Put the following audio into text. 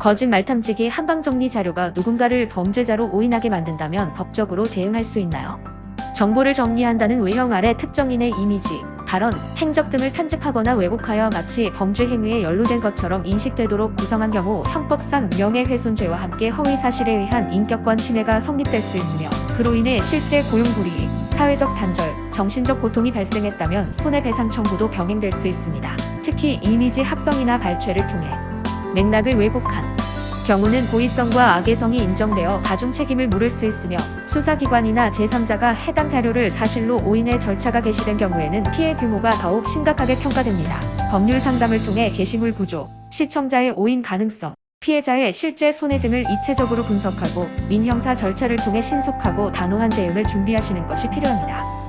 거짓말 탐지기 한방정리 자료가 누군가를 범죄자로 오인하게 만든다면 법적으로 대응할 수 있나요? 정보를 정리한다는 외형 아래 특정인의 이미지, 발언, 행적 등을 편집하거나 왜곡하여 마치 범죄 행위에 연루된 것처럼 인식되도록 구성한 경우 형법상 명예훼손죄와 함께 허위 사실에 의한 인격권 침해가 성립될 수 있으며 그로 인해 실제 고용불이익, 사회적 단절, 정신적 고통이 발생했다면 손해배상 청구도 병행될 수 있습니다. 특히 이미지 합성이나 발췌를 통해 맥락을 왜곡한 경우는 고의성과 악의성이 인정되어 가중 책임을 물을 수 있으며 수사기관이나 제3자가 해당 자료를 사실로 오인의 절차가 개시된 경우에는 피해 규모가 더욱 심각하게 평가됩니다. 법률 상담을 통해 게시물 구조, 시청자의 오인 가능성, 피해자의 실제 손해 등을 입체적으로 분석하고 민형사 절차를 통해 신속하고 단호한 대응을 준비하시는 것이 필요합니다.